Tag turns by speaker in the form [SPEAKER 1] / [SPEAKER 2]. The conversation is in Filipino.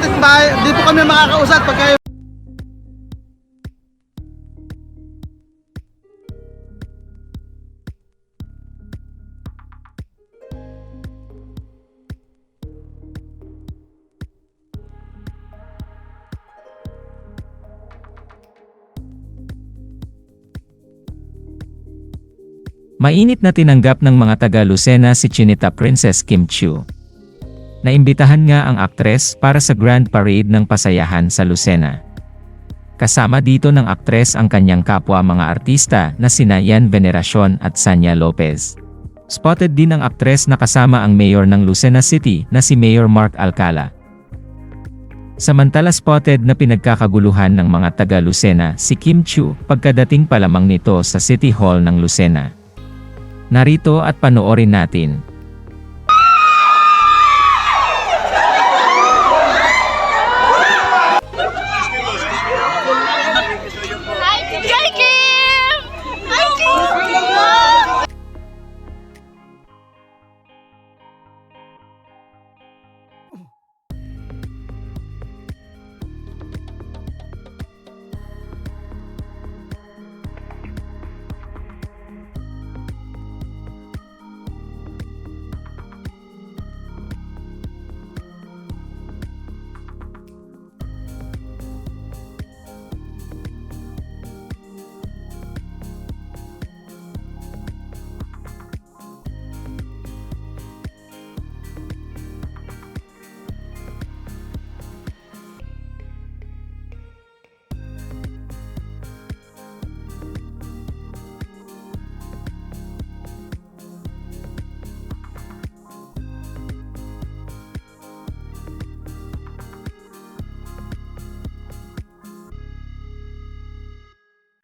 [SPEAKER 1] bakit ba, di po kami makakausap pag kayo
[SPEAKER 2] Mainit na tinanggap ng mga taga Lucena si Chinita Princess Kim Chiu. Naimbitahan nga ang aktres para sa Grand Parade ng Pasayahan sa Lucena. Kasama dito ng aktres ang kanyang kapwa mga artista na sina Yan Veneracion at Sanya Lopez. Spotted din ang aktres na kasama ang mayor ng Lucena City na si Mayor Mark Alcala. Samantala spotted na pinagkakaguluhan ng mga taga Lucena si Kim Chiu pagkadating pa lamang nito sa City Hall ng Lucena. Narito at panoorin natin